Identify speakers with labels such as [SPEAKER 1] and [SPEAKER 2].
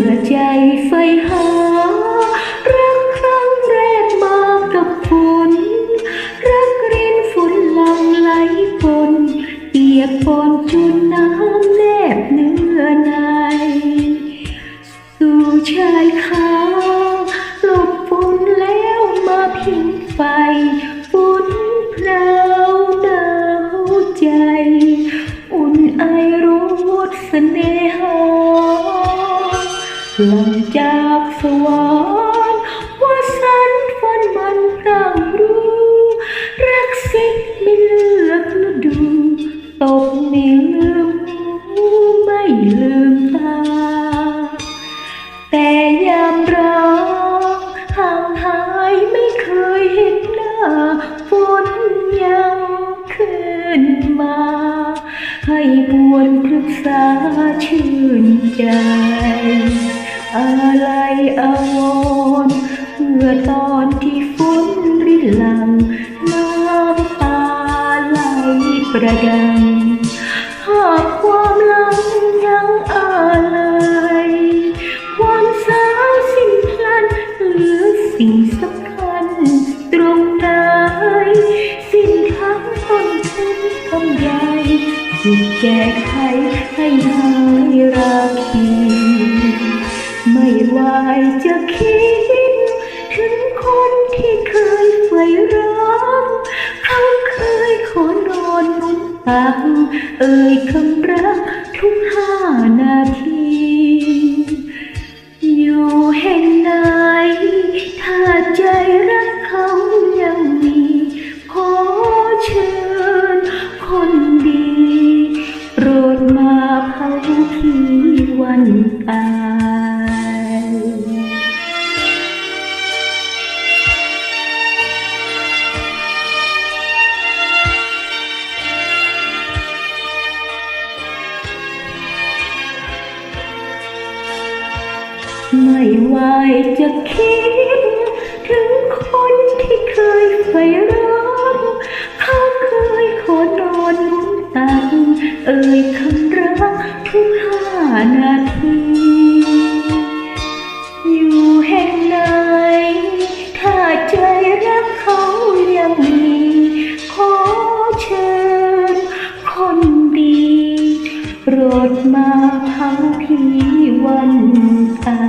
[SPEAKER 1] อใจไฟหา รักครั้งแรกมากับฝนรักรินฝนหลังไหลปนเปียกปอนจนน้ำแนบเนื้อใน สู่ชายคาหลบฝนแล้วมาพิงไฟ หลังจากสวรรค์ว่าสันฝนมันตั้งรู้รักสิไม่เลือกฤดูตกไม่ลืมหูไม่ลืมตา แต่ยามรักห่างหายไม่เคยเห็นหน้าฝนยังขึ้นมา ให้บวนพฤกษาชื่นใจ อะไรอาวรเมื่อตอนที่ฝนรินหลังน้ำตาไหลประดังภาพความหลังยังอะไรความสาวสิ้นพลันเหลือสิ่งสำคัญตรงไหนสิ้นทั้งต้นทุนกำไรสุดแก้ไขให้หายราคี ว่าจะคิด ถึงคนที่เคยใฝ่รักเขาเคยขอนอนนุนตัก เอ่ยคำรักทุกห้านาที อยู่แห่งไหน ถ้าใจรักเขายังมีขอเชิญคนดี โปรดมาเผาที่วัน ไม่ว่าจะคิด ถึงคนที่เคยใฝ่รักเขาเคยขอนอนมุนตักเอ่ยคำรักทุกห้านาที อยู่แห่งไหนถ้าใจรักเขายังมี ขอเชิญคนดีโปรดมาเผาพี่วันตา